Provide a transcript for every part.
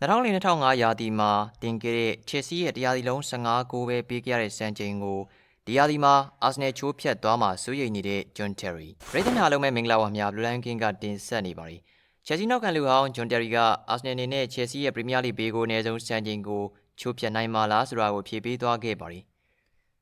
2004-2005ရာသီမှာတင်ခဲ့တဲ့ချယ်ဆီရဲ့တရားစီလုံး15ဂိုးပဲပေးခဲ့ရတဲ့စံချိန်ကိုဒီရာသီမှာအာဆနယ်ချိုးဖြတ်သွားမှာစိုးရိမ်နေတဲ့ဂျွန်တယ်ရီရိသနာလုံးမဲ့မင်္ဂလာပါများဘလူးလိုင်းကင်းကတင်ဆက်နေပါရီချယ်ဆီနောက်ခံလူဟောင်းဂျွန်တယ်ရီကအာဆနယ်နေနဲ့ချယ်ဆီရဲ့ပရီးမီးယားလိဘေးကိုအနည်းဆုံးစံချိန်ကိုချိုးဖြတ်နိုင်မှာလားဆိုတာကိုဖြေပေးသွားခဲ့ပါရီ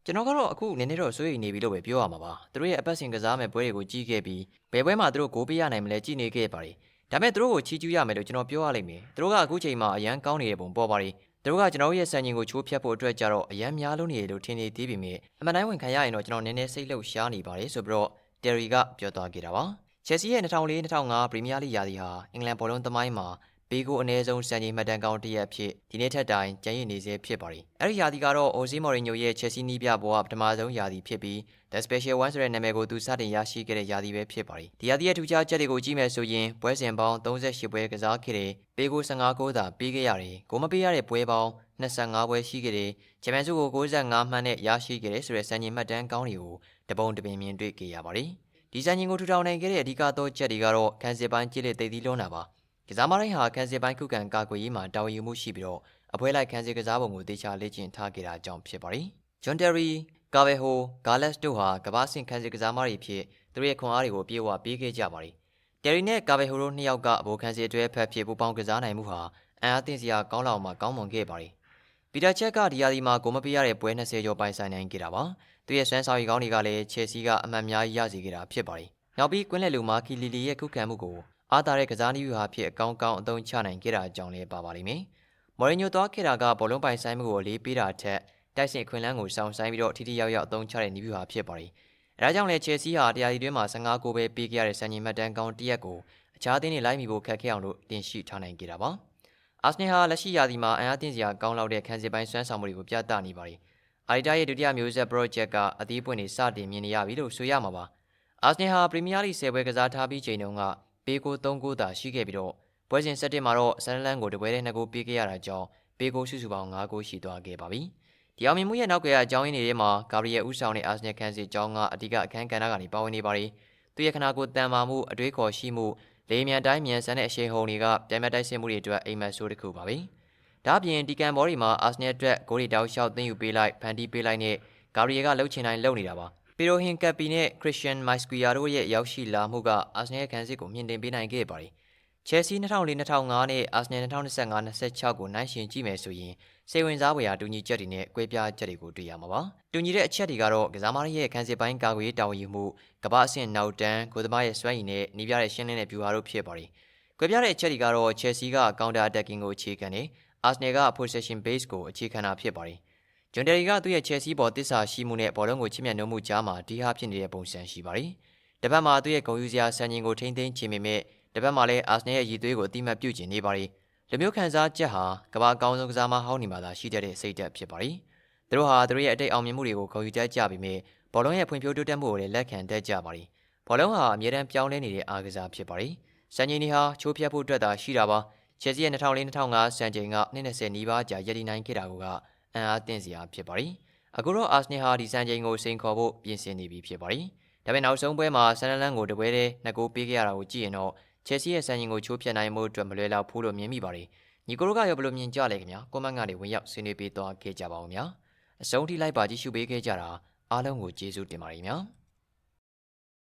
ကျွန်တော်ကတော့အခုနည်းနည်းတော့စိုးရိမ်နေပြီလို့ပဲပြောရမှာပါသူတို့ရဲ့အပတ်စဉ်ကစားမဲ့ပွဲတွေကိုကြီးခဲ့ပြီးဘယ်ပွဲမှာသူတို့ဂိုးပေးရနိုင်မလဲကြည့်နေခဲ့ပါရီ ဒါပေမဲ့သူတို့ကိုချီးကျူးရမယ်လို့ကျွန်တော်ပြောရလိမ့်မယ်သူတို့ကအခုချိန်မှာအရန်ကောင်းနေတဲ့ပုံပေါ်ပါရီသူတို့ကကျွန်တော်ရဲ့စံချိန်ကိုချိုးဖြတ်ဖို့အတွက်ကြတော့အရန်များလုံးနေတယ်လို့ထင်နေသေးပေမဲ့အမှန်တိုင်းဝင်ခံရရင်တော့ကျွန်တော်နည်းနည်းစိတ်လှုပ်ရှားနေပါတယ်ဆိုပြီးတော့တယ်ရီကပြောသွားခဲ့တာပါချယ်ဆီရဲ့2004-2005ပရီးမီးယားလိရာသီဟာအင်္ဂလန်ဘောလုံးသမိုင်းမှာ ဘေးကိုအနည်းဆုံးစံချိန်မှတ်တမ်းကောင်းတစ်ရက်ဖြစ်ဒီနေ့ထက်တိုင်ကျန်ရည်နေစေဖြစ်ပါရီအဲ့ဒီရာသီကတော့အိုဇီမော်ရီညိုရဲ့ချယ်ဆီနီးပြဘဝပထမဆုံးရာသီဖြစ်ပြီး The Special One ဆိုတဲ့နာမည်ကိုသူစတင်ရရှိခဲ့တဲ့ရာသီပဲဖြစ်ပါရီဒီရာသီရဲ့ထူးခြားချက်တွေကိုကြည့်မယ်ဆိုရင်ပွဲစဉ်ပေါင်း38ပွဲကစားခဲ့တဲ့ဘေးကို15ဂိုးသာပေးခဲ့ရတယ်ကိုမပေးရတဲ့ပွဲပေါင်း25ပွဲရှိခဲ့တဲ့ချန်ပီယံစုကို65မှတ်နဲ့ရရှိခဲ့တဲ့ဆိုတဲ့စံချိန်မှတ်တမ်းကောင်းတွေကိုတပုံတပင်မြင်တွေ့ခဲ့ရပါရီဒီစံချိန်ကိုထူထောင်နိုင်ခဲ့တဲ့အဓိကသောချက်တွေကတော့ခန်းစစ်ပိုင်းကြည့်လက်သိသိလွန်းတာပါ ကစားမတိုင်းဟာခန်းစစ်ပိုင်းခုခံကာကွယ်ရေးမှာတာဝန်ယူမှုရှိပြီးတော့အပွဲလိုက်ခန်းစစ်ကစားပုံကိုတေချာလေ့ကျင့်ထားခဲ့တာကြောင့်ဖြစ်ပါရီဂျွန်တယ်ရီကာဗေဟိုဂါလက်စ်တို့ဟာကဘာဆင်ခန်းစစ်ကစားမတွေဖြစ်သူတို့ရဲ့ခွန်အားတွေကိုပြေဝပေးခဲ့ကြပါရီတယ်ရီနဲ့ကာဗေဟိုတို့နှစ်ယောက်ကအဘိုခန်းစစ်အတွဲဖက်ဖြစ်ပူပေါင်းကစားနိုင်မှုဟာအံအားသင့်စရာကောင်းလောက်မှကောင်းမွန်ခဲ့ပါရီပီတာချက်ကဒီယာဒီမှာဂိုးမပေးရတဲ့ပွဲ20ကျော်ပိုင်ဆိုင်နိုင်ခဲ့တာပါသူရဲ့ဆွမ်းဆောင်ရည်ကောင်းတွေကလည်းချယ်ဆီကအမှန်များရစီခဲ့တာဖြစ်ပါရီနောက်ပြီးကွင်းလက်လူမာကီလီလီရဲ့ခုခံမှုကို အားသာတဲ့ကစားနည်းဟာဖြစ်အကောင်းကောင်းအသုံးချနိုင်ခဲ့တာကြောင့်လည်းပါပါလိမ့်မယ်။မော်ရီညိုသွားခဲ့တာကဘောလုံးပိုင်ဆိုင်မှုကိုလေးပေးတာထက်တိုက်စစ်ခွင်လန်းကိုစောင့်ဆိုင်ပြီးတော့ထိထိရောက်ရောက်အသုံးချတဲ့နည်းဟာဖြစ်ပါလိမ့်။အဲဒါကြောင့်လည်းချယ်ဆီဟာတရားဒီတွင်းမှာ15ဂိုးပဲပေးခဲ့ရတဲ့စံချိန်မှတ်တမ်းကောင်းတစ်ရက်ကိုအခြားအသင်းတွေလိုက်မိဖို့ခက်ခဲအောင်လို့တင်ရှိထားနိုင်ခဲ့တာပါ။အာဆနယ်ဟာလက်ရှိရာသီမှာအင်အားတင်စရာကောင်းလောက်တဲ့ခန်းစစ်ပိုင်းစွမ်းဆောင်မှုတွေကိုပြသနေပါပြီ။အာရီတာရဲ့ဒုတိယမျိုးဆက် project ကအသီးပွင့်တွေစတင်မြင်နေရပြီလို့ဆိုရမှာပါ။အာဆနယ်ဟာပရီးမီးယားလိ10ပွဲကစားထားပြီးချိန်တုန်းက ပေကို3ဂိုးသာရှိခဲ့ပြီးတော့ပွဲစဉ်7မှာတော့ဆန်လန်ကိုတပွဲတည်း2ဂိုးပေးခဲ့ရတာကြောင့်ပေကိုစုစုပေါင်း5ဂိုးရှိသွားခဲ့ပါပြီ။ဒီအောင်မြင်မှုရဲ့နောက်ကွယ်ကအကြောင်းရင်းတွေထဲမှာဂါဘရီယယ်ဦးဆောင်တဲ့အာဆနယ်ကန်စီကျောင်းကအဓိကအခန်းကဏ္ဍကနေပါဝင်နေပါရီ။သူရဲ့ခနာကိုတန်မာမှုအတွေးခေါ်ရှိမှုလေမြန်တိုင်းမြန်ဆန်တဲ့အရှိန်ဟုန်တွေကပြိုင်မတိုက်စစ်မှုတွေအတွက်အိမ်မက်ဆိုးတစ်ခုပါပဲ။ဒါ့အပြင်ဒီကန်ဘော်ဒီမှာအာဆနယ်အတွက်ဂိုးတွေတောက်လျှောက်သိမ်းယူပေးလိုက်ဖန်တီးပေးလိုက်နဲ့ဂါဘရီယယ်ကလှုပ်ချင်တိုင်းလှုပ်နေတာပါ။ ပီရိုဟင်ကပ်ပီနဲ့ခရစ်ရှန်မိုက်စကွီယာတို့ရဲ့ရောက်ရှိလာမှုကအာဆနယ်ခန်းစစ်ကိုမြင့်တင်ပေးနိုင်ခဲ့ပါတယ်။ချယ်ဆီ2004-2005နဲ့အာဆနယ်2025-26ကိုနိုင်ရှင်ကြည့်မယ်ဆိုရင်စိတ်ဝင်စားဖွယ်ရာတူညီချက်တွေနဲ့ကွဲပြားချက်တွေကိုတွေ့ရမှာပါ။တူညီတဲ့အချက်တွေကတော့ကစားမရဲ့ခန်းစစ်ပိုင်းကာကွယ်ရေးတာဝန်ယူမှုကမ္ဘာအဆင့်နောက်တန်းကိုသမားရဲ့စွမ်းရည်နဲ့နှီးပြတဲ့ရှင်းလင်းတဲ့ဗျူဟာတို့ဖြစ်ပါတယ်။ကွဲပြားတဲ့အချက်တွေကတော့ချယ်ဆီက counter attacking ကိုအခြေခံနေအာဆနယ်က possession base ကိုအခြေခံတာဖြစ်ပါတယ်။ ဂျွန်တယ်ရီကသူ့ရဲ့ချယ်ဆီပေါ်တစ္ဆာရှိမှုနဲ့ဘောလုံးကိုချစ်မြတ်နိုးမှုကြားမှာဒီဟာဖြစ်နေတဲ့ပုံစံရှိပါတယ်။တပတ်မှာသူ့ရဲ့ဂုဏ်ယူစရာစံချိန်ကိုထိမ့်သိမ်းချင်ပေမဲ့တပတ်မှာလည်းအာဆနယ်ရဲ့ရည်သွေးကိုအတိမတ်ပြုကျင်နေပါတယ်။လူမျိုးခံစားချက်ဟာကမ္ဘာအကောင်းဆုံးကစားမဟောင်းနေမှာသာရှိတဲ့စိတ်သက်ဖြစ်ပါတယ်။သူတို့ဟာသူတို့ရဲ့အတိတ်အောင်မြင်မှုတွေကိုဂုဏ်ယူတတ်ကြပေမဲ့ဘောလုံးရဲ့ဖွံ့ဖြိုးတိုးတက်မှုကိုလည်းလက်ခံတတ်ကြပါတယ်။ဘောလုံးဟာအမြဲတမ်းပြောင်းလဲနေတဲ့အားကစားဖြစ်ပါတယ်။စံချိန်တွေဟာချိုးဖျက်ဖို့အတွက်သာရှိတာပါ။ချယ်ဆီရဲ့2004-2005စံချိန်က20နီးပါးကြာရည်တည်နိုင်ခဲ့တာက အံ့အားသင့်စရာဖြစ်ပါတယ်။အခုတော့အာဆနယ်ဟာဒီစံချိန်ကိုစိန်ခေါ်ဖို့ပြင်ဆင်နေပြီဖြစ်ပါတယ်။ဒါပေမဲ့နောက်ဆုံးပွဲမှာဆန်နလန်ကိုတပွဲတည်းနှစ်ဂိုးပေးခဲ့ရတာကိုကြည့်ရင်တော့ချယ်ဆီရဲ့စံချိန်ကိုချိုးဖျက်နိုင်မှုအတွက်မလွယ်လောက်ဘူးလို့မြင်မိပါတယ်။ညီကိုတို့ကရောဘယ်လိုမြင်ကြလဲခင်ဗျာ။ကွန်မန့်ကနေဝင်ရောက်ဆွေးနွေးပေးသွားခဲ့ကြပါဦးဗျာ။အဆုံးထိလိုက်ပါကြည့်ရှုပေးခဲ့ကြတာအားလုံးကိုကျေးဇူးတင်ပါတယ်ခင်ဗျာ။